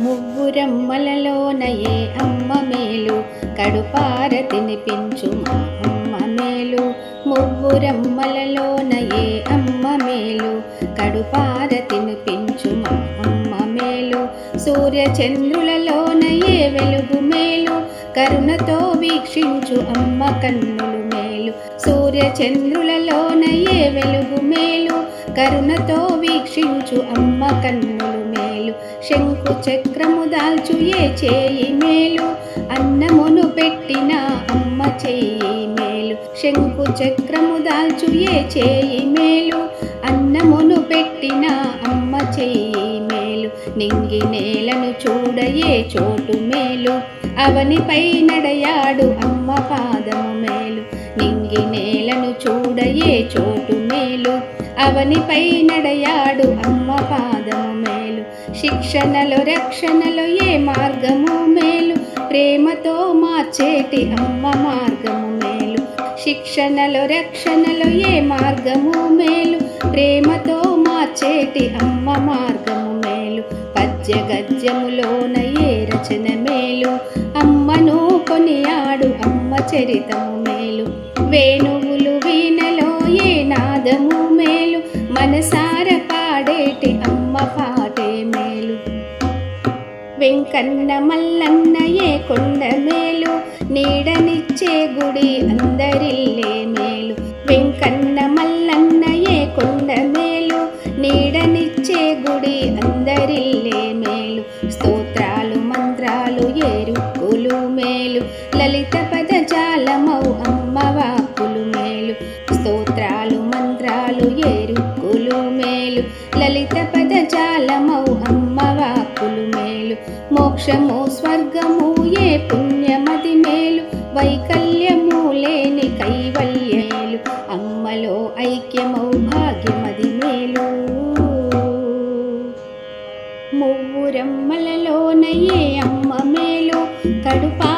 మువ్వురమ్మలలోనయే అమ్మ మేలు. కడుపారతిని తినిపించు మా అమ్మ మేలు. మువ్వురమ్మలలోనయే అమ్మ మేలు. కడుపార తినిపించు మా అమ్మ మేలు. సూర్య చంద్రులలోనయే వెలుగు మేలు. కరుణతో వీక్షించు అమ్మ కన్నులు మేలు. సూర్య చంద్రులలోనయే వెలుగు మేలు. కరుణతో వీక్షించు అమ్మ కన్నులు మేలు. శంకు చక్రము దాల్చు ఏ చేయి మేలు. అన్నమును పెట్టిన అమ్మ చేయి మేలు. శంకు చక్రము దాల్చు ఏ చేయి మేలు. అన్నమును పెట్టిన అమ్మ చేయి మేలు. నింగి నేలను చూడయే చోటు మేలు. అవనిపై నడయాడు అమ్మ పాదము మేలు. నింగి నేలను చూడయే చోటు అవనిపై నడయాడు అమ్మ పాదము మేలు. శిక్షణలో రక్షణలో ఏ మార్గము మేలు? ప్రేమతో మార్చేటి అమ్మ మార్గము మేలు. శిక్షణలో రక్షణలో ఏ మార్గము మేలు? ప్రేమతో మార్చేటి అమ్మ మార్గము మేలు. పద్య గద్యములోన ఏ రచన మేలు? అమ్మను కొనియాడు అమ్మ చరితము మేలు. వేణువు కన్న మల్లన్నయే కొండ మేలు నీడనిచ్చే గుడి అందరిల్లే మేలు. వెంకన్న మల్లన్నయే కొండ మేలు నీడనిచ్చే గుడి అందరిల్లే మేలు. స్తోత్రాలు మంత్రాలు ఏరుకులు మేలు. లలిత పదజాలమౌ అమ్మవాకులు మేలు. స్తోత్రాలు మంత్రాలు ఏరుక్కులు మేలు. లలిత పదజాలమౌ మోక్షము స్వర్గము ఏ పుణ్యమది మేలు? వైకల్యము లేని కైవల్యేలు అమ్మలో ఐక్యమౌ భాగ్యమది మేలు? మువ్వురమ్మలలోనయే అమ్మ మేలు? కడుపా